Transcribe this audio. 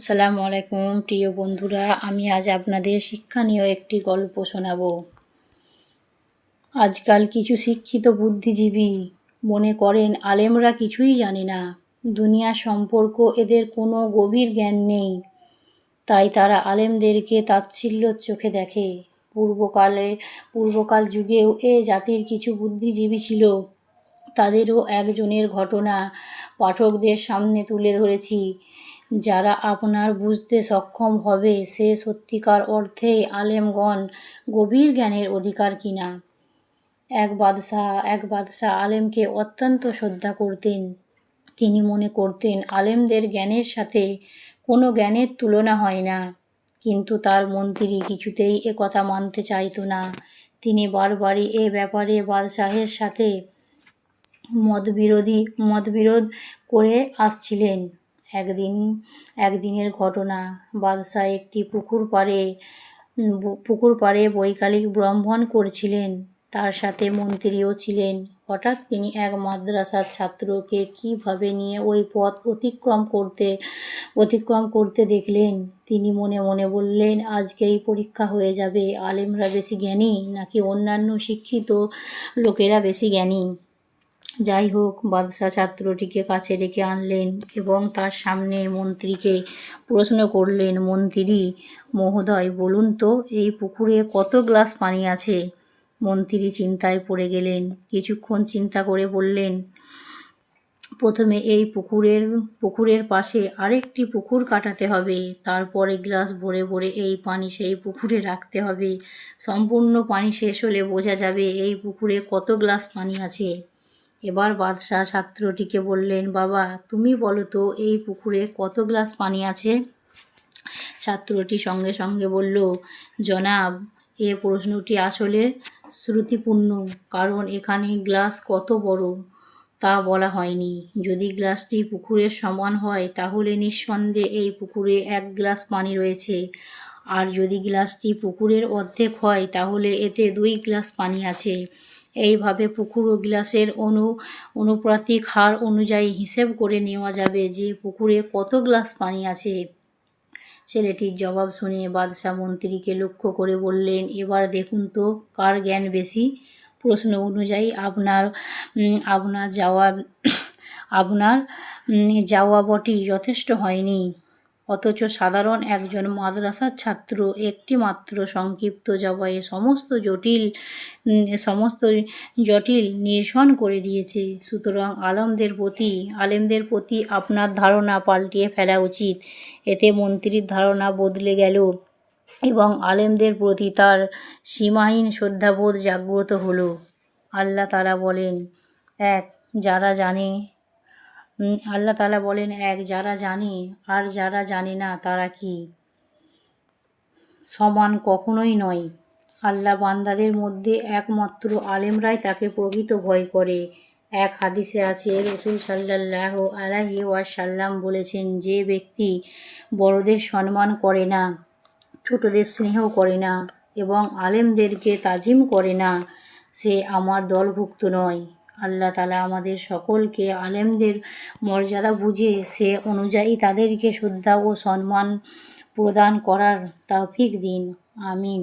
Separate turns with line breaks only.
আসসালামু আলাইকুম, প্রিয় বন্ধুরা। আমি আজ আপনাদের শিক্ষণীয় একটি গল্প শোনাব। আজকাল কিছু শিক্ষিত বুদ্ধিজীবী মনে করেন, আলেমরা কিছুই জানে না। দুনিয়া সম্পর্ক এদের কোনো গভীর জ্ঞান নেই। তাই তারা আলেমদেরকে তাচ্ছিল্যর চোখে দেখে। পূর্বকালে, পূর্বকাল যুগেও এ জাতির কিছু বুদ্ধিজীবী ছিল। তাদেরও একজনের ঘটনা পাঠকদের সামনে তুলে ধরেছি। যারা আপনার বুঝতে সক্ষম হবে, সে সত্যিকার অর্থেই আলেমগণ গভীর জ্ঞানের অধিকার কিনা? এক বাদশাহ এক বাদশাহ আলেমকে অত্যন্ত শ্রদ্ধা করতেন। তিনি মনে করতেন, আলেমদের জ্ঞানের সাথে কোনো জ্ঞানের তুলনা হয় না। কিন্তু তার মন্ত্রী কিছুতেই কথা মানতে চাইতো না। তিনি বারবারই এ ব্যাপারে বাদশাহের সাথে মতবিরোধী, মতবিরোধ করে আসছিলেন। একদিন, একদিনের ঘটনা। বাদশাহ একটি পুকুর পাড়ে পুকুর পাড়ে বৈকালিক ব্রহ্মণ করছিলেন। তার সাথে মন্ত্রীও ছিলেন। হঠাৎ তিনি এক মাদ্রাসার ছাত্রকে কীভাবে নিয়ে ওই পথ অতিক্রম করতে অতিক্রম করতে দেখলেন? তিনি মনে মনে বললেন আজকেই পরীক্ষা হয়ে যাবে। আলেমরা বেশি জ্ঞানী নাকি অন্যান্য শিক্ষিত লোকেরা বেশি জ্ঞানী? যাই হোক, বাদশাহ ছাত্রটিকে কাছে ডেকে আনলেন এবং তার সামনে মন্ত্রীকে প্রশ্ন করলেন, মন্ত্রী, মহোদয়, বলুন তো, এই পুকুরে কত গ্লাস পানি আছে? মন্ত্রী চিন্তায় পড়ে গেলেন। কিছুক্ষণ চিন্তা করে বললেন, প্রথমে এই পুকুরের পুকুরের পাশে আরেকটি পুকুর কাটাতে হবে, তারপরে গ্লাস ভরে ভরে এই পানি সেই পুকুরে রাখতে হবে। সম্পূর্ণ পানি শেষ হলে বোঝা যাবে এই পুকুরে কত গ্লাস পানি আছে। এবার বাদশাহ ছাত্রটিকে বললেন, বাবা, তুমি বলো তো, এই পুকুরে কত গ্লাস পানি আছে? ছাত্রটি সঙ্গে সঙ্গে বলল, জনাব, এ প্রশ্নটি আসলে শ্রুতিপূর্ণ, কারণ এখানে গ্লাস কত বড় তা বলা হয়নি। যদি গ্লাসটি পুকুরের সমান হয়, তাহলে নিঃসন্দেহে এই পুকুরে এক গ্লাস পানি রয়েছে। আর যদি গ্লাসটি পুকুরের অর্ধেক হয়, তাহলে এতে দুই গ্লাস পানি আছে। এইভাবে পুকুর ও গ্লাসের অনু অনুপ্রাতিক হার অনুযায়ী হিসেব করে নেওয়া যাবে যে পুকুরে কত গ্লাস পানি আছে। ছেলেটির জবাব শুনে বাদশাহ মন্ত্রীকে লক্ষ্য করে বললেন এবার দেখুন তো কার জ্ঞান বেশি? প্রশ্ন অনুযায়ী আপনার আপনার জবাব আপনার উম, জবাবটি যথেষ্ট হয়নি। অথচ সাধারণ একজন মাদ্রাসার ছাত্র একটি মাত্র সংক্ষিপ্ত জবাবে সমস্ত জটিল সমস্ত জটিল নিরসন করে দিয়েছে। সুতরাং আলমদের প্রতি, আলেমদের প্রতি আপনার ধারণা পাল্টিয়ে ফেলা উচিত। এতে মন্ত্রীর ধারণা বদলে গেল এবং আলেমদের প্রতি তার সীমাহীন শ্রদ্ধাবোধ জাগ্রত হলো। আল্লাহ তারা বলেন, এক, যারা জানে আল্লাহ তালা বলেন, এক, যারা জানে, আর যারা জানে না, তারা কি? সমান কখনোই নয়। আল্লাহ বান্দাদের মধ্যে একমাত্র আলেমরাই তাকে প্রকৃত ভয় করে। এক হাদিসে আছে রসুল সাল্লাহ আলাহি ওয়াসাল্লাম বলেছেন, যে ব্যক্তি বড়দের সম্মান করে না, ছোটদের স্নেহ করে না এবং আলেমদেরকে তাজিম করে না, সে আমার দলভুক্ত নয়। আল্লাহ তালা আমাদের সকলকে, আলেমদের মর্যাদা বুঝে সে অনুযায়ী তাদেরকে শ্রদ্ধা ও সম্মান প্রদান করার তাফিক দিন। আমিন।